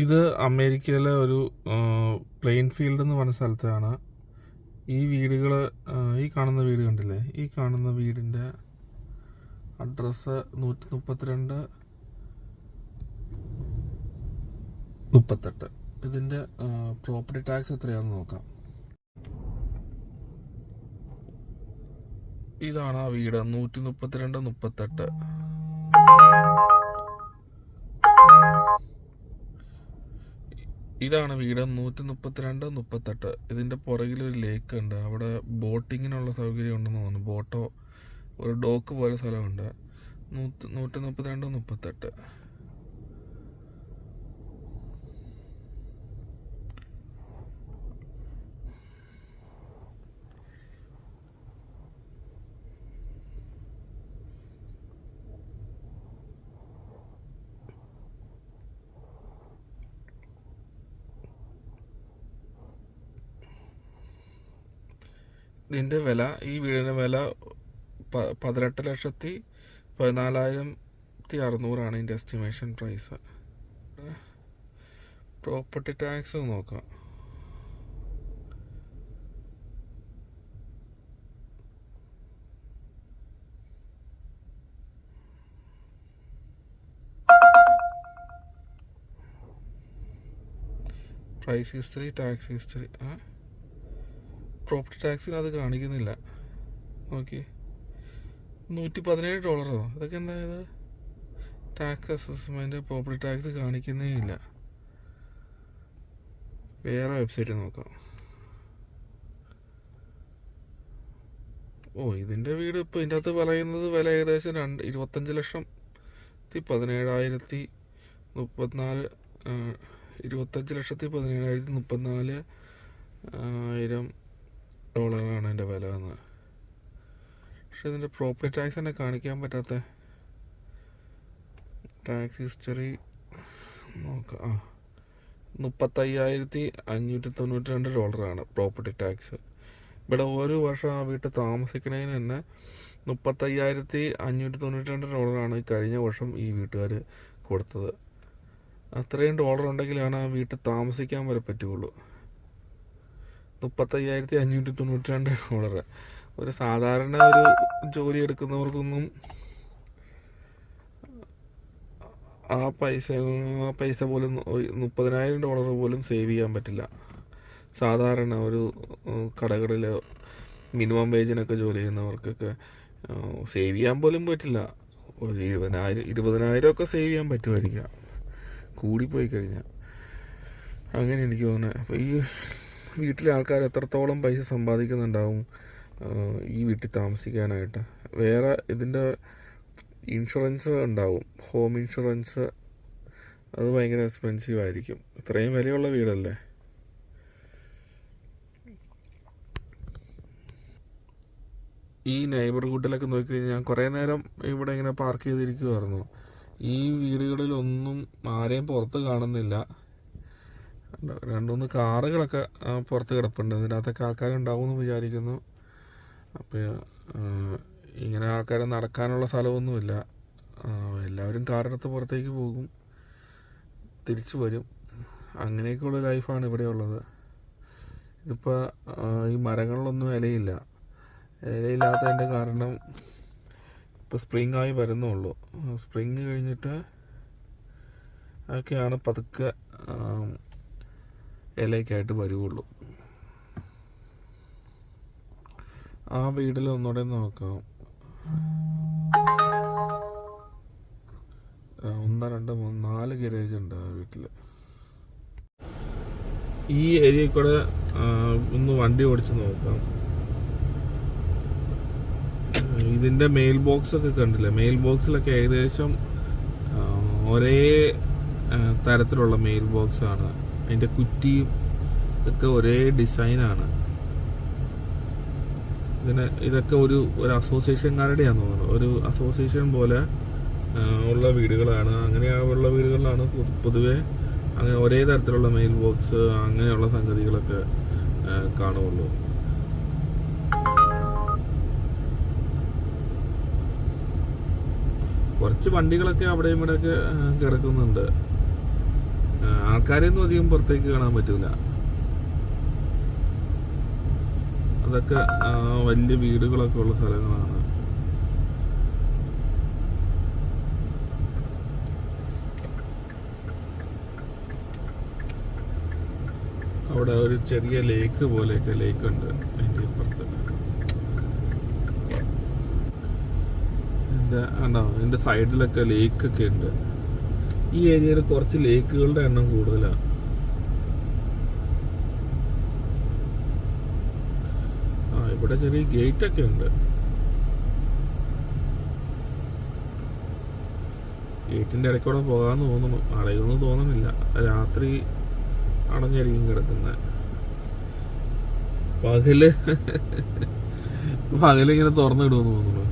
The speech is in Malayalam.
ഇത് അമേരിക്കയിലെ ഒരു പ്ലെയിൻ ഫീൽഡ് എന്ന് പറഞ്ഞ സ്ഥലത്താണ്. ഈ വീടുകൾ ഈ കാണുന്ന വീട് കണ്ടില്ലേ? ഈ കാണുന്ന വീടിന്റെ അഡ്രസ്സ് നൂറ്റി മുപ്പത്തിരണ്ട് മുപ്പത്തെട്ട്. ഇതിന്റെ പ്രോപ്പർട്ടി ടാക്സ് എത്രയാണെന്ന് നോക്കാം. ഇതാണ് ആ വീട് നൂറ്റി മുപ്പത്തിരണ്ട് മുപ്പത്തെട്ട്. ഇതാണ് വീട് നൂറ്റി മുപ്പത്തിരണ്ട് മുപ്പത്തെട്ട്. ഇതിന്റെ പുറകിൽ ഒരു ലേക്ക് ഉണ്ട്. അവിടെ ബോട്ടിങ്ങിനുള്ള സൗകര്യം ഉണ്ടെന്ന് തോന്നുന്നു ബോട്ടോ ഒരു ഡോക്ക് പോലെ സ്ഥലമുണ്ട്. നൂറ്റി നൂറ്റി മുപ്പത്തിരണ്ട് മുപ്പത്തെട്ട്. ഇതിന്റെ വില ഈ വീടിന്റെ വില പതിനെട്ട് ലക്ഷത്തി പതിനാലായിരത്തി അറുന്നൂറാണ് ഇതിന്റെ എസ്റ്റിമേഷൻ പ്രൈസ് പ്രോപ്പർട്ടി ടാക്സ് നോക്കാം. പ്രൈസ് ഹിസ്റ്ററി ടാക്സ് ഹിസ്റ്ററി ആ പ്രോപ്പർട്ടി ടാക്സിന് അത് കാണിക്കുന്നില്ല. നോക്കി. നൂറ്റി പതിനേഴ് ഡോളറോ? അതൊക്കെ എന്താ ഇത്? ടാക്സ് അസസ്മെന്റ് പ്രോപ്പർട്ടി ടാക്സ് കാണിക്കുന്നേ ഇല്ല. വേറെ വെബ്സൈറ്റ് നോക്കാം. ഓ ഇതിന്റെ വീട് ഇപ്പോൾ ഇതിന്റെ അകത്ത് പറയുന്നത് വില ഏകദേശം രണ്ട് ഇരുപത്തഞ്ച് ലക്ഷത്തി പതിനേഴായിരത്തി മുപ്പത്തിനാല് ഇരുപത്തഞ്ച് ലക്ഷത്തി പതിനേഴായിരത്തി മുപ്പത്തിനാല് ആയിരം ഡോളറാണ് അതിന്റെ വില എന്ന്. പക്ഷെ ഇതിന്റെ പ്രോപ്പർട്ടി ടാക്സ് തന്നെ കാണിക്കാൻ പറ്റാത്ത ടാക്സ് ഹിസ്റ്ററി നോക്കാം. ആ മുപ്പത്തയ്യായിരത്തി അഞ്ഞൂറ്റി തൊണ്ണൂറ്റി രണ്ട് ഡോളറാണ് പ്രോപ്പർട്ടി ടാക്സ് ഇവിടെ ഒരു വർഷം ആ വീട്ടിൽ താമസിക്കുന്നതിന് തന്നെ മുപ്പത്തയ്യായിരത്തി അഞ്ഞൂറ്റി തൊണ്ണൂറ്റി രണ്ട് ഡോളറാണ് കഴിഞ്ഞ വർഷം ഈ വീട്ടുകാർ കൊടുത്തത്. അത്രയും ഡോളർ ഉണ്ടെങ്കിലാണ് ആ വീട്ടിൽ താമസിക്കാൻ വരെ പറ്റുകയുള്ളൂ. മുപ്പത്തയ്യായിരത്തി അഞ്ഞൂറ്റി തൊണ്ണൂറ്റി രണ്ട് ഡോളർ ഒരു സാധാരണ ഒരു ജോലി എടുക്കുന്നവർക്കൊന്നും ആ പൈസ ആ പൈസ പോലും മുപ്പതിനായിരം ഡോളർ പോലും സേവ് ചെയ്യാൻ പറ്റില്ല. സാധാരണ ഒരു കടകളിൽ മിനിമം വേജിനൊക്കെ ജോലി ചെയ്യുന്നവർക്കൊക്കെ സേവ് ചെയ്യാൻ പോലും പറ്റില്ല. ഒരു ഇരുപതിനായിരം ഇരുപതിനായിരം ഒക്കെ സേവ് ചെയ്യാൻ പറ്റുമായിരിക്കാം. കൂടിപ്പോയി കഴിഞ്ഞാൽ അങ്ങനെ എനിക്ക് തോന്നുന്നത് അപ്പോൾ ഈ വീട്ടിലെ ആൾക്കാർ എത്രത്തോളം പൈസ സമ്പാദിക്കുന്നുണ്ടാവും ഈ വീട്ടിൽ താമസിക്കാനായിട്ട്? വേറെ ഇതിന്റെ ഇൻഷുറൻസ് ഉണ്ടാവും. ഹോം ഇൻഷുറൻസ് അത് ഭയങ്കര എക്സ്പെൻസീവ് ആയിരിക്കും. ഇത്രയും വിലയുള്ള വീടല്ലേ? ഈ നെയ്ബർഹുഡിലൊക്കെ നോക്കിക്കഴിഞ്ഞാൽ കുറേ നേരം ഇവിടെ ഇങ്ങനെ പാർക്ക് ചെയ്തിരിക്കുമായിരുന്നു ഈ വീടുകളിലൊന്നും ആരെയും പുറത്ത് കാണുന്നില്ല. ഉണ്ട്. രണ്ടുമൂന്ന് കാറുകളൊക്കെ പുറത്ത് കിടപ്പുണ്ട്. ഇതിനകത്തൊക്കെ ആൾക്കാരുണ്ടാവും എന്ന് വിചാരിക്കുന്നു അപ്പോൾ ഇങ്ങനെ ആൾക്കാർ നടക്കാനുള്ള സ്ഥലമൊന്നുമില്ല. എല്ലാവരും കാറെടുത്ത് പുറത്തേക്ക് പോകും. തിരിച്ചു വരും. അങ്ങനെയൊക്കെയുള്ള ലൈഫാണ് ഇവിടെ ഉള്ളത്. ഇതിപ്പോൾ ഈ മരങ്ങളിലൊന്നും ഇലയില്ല. ഇലയില്ലാത്തതിന്റെ കാരണം ഇപ്പോൾ സ്പ്രിംഗ് ആയി വരുന്നുള്ളൂ സ്പ്രിംഗ് കഴിഞ്ഞിട്ട് ഒക്കെയാണ് പതുക്കെ ആം, ഇലയൊക്കെയായിട്ട് വരുവുള്ളൂ. ആ വീടിൽ ഒന്നുകൂടെ നോക്കാം. ഒന്ന് രണ്ട് മൂന്ന് നാല് ഗരേജ് ഉണ്ട് ആ വീട്ടിൽ ഈ ഏരിയയിൽ കൂടെ ഒന്ന് വണ്ടി ഓടിച്ച് നോക്കാം. ഇതിന്റെ മെയിൽ ബോക്സ് ഒക്കെ കണ്ടില്ലേ? മെയിൽ ബോക്സിലൊക്കെ ഏകദേശം ഒരേ തരത്തിലുള്ള മെയിൽ ബോക്സ് ആണ്. അതിന്റെ കുറ്റിയും ഒക്കെ ഒരേ ഡിസൈനാണ്. ഇതിന് ഇതൊക്കെ ഒരു ഒരു അസോസിയേഷൻകാരുടെയാണ് തോന്നുന്നത് ഒരു അസോസിയേഷൻ പോലെ ഉള്ള വീടുകളാണ്. അങ്ങനെയുള്ള വീടുകളിലാണ് പൊതുവേ അങ്ങനെ ഒരേ തരത്തിലുള്ള മെയിൽ ബോക്സ് അങ്ങനെയുള്ള സംഗതികളൊക്കെ കാണുള്ളൂ. കുറച്ച് വണ്ടികളൊക്കെ അവിടെയും ഇവിടെയൊക്കെ കിടക്കുന്നുണ്ട്. ആൾക്കാരെയൊന്നും അധികം പുറത്തേക്ക് കാണാൻ പറ്റൂല. അതൊക്കെ വലിയ വീടുകളൊക്കെ ഉള്ള സ്ഥലങ്ങളാണ്. അവിടെ ഒരു ചെറിയ ലേക്ക് പോലെയൊക്കെ ലേക്ക് ഉണ്ട് അതിന്റെ ഇപ്പുറത്ത്. എന്റെ ഉണ്ടോ എന്റെ സൈഡിലൊക്കെ ലേക്കൊക്കെ ഉണ്ട്. ഈ ഏരിയയിൽ കുറച്ച് ലേക്കുകളുടെ എണ്ണം കൂടുതലാണ്. ആ ഇവിടെ ചെറിയ ഗേറ്റ് ഒക്കെ ഉണ്ട്. ഗേറ്റിന്റെ ഇടയ്ക്കൂടെ പോകാന്ന് തോന്നുന്നു. അടയുമെന്ന് തോന്നുന്നില്ല. രാത്രി അടഞ്ഞായിരിക്കും കിടക്കുന്നത്. പകൽ പകലിങ്ങനെ തുറന്നിടുമെന്ന് തോന്നുന്നു.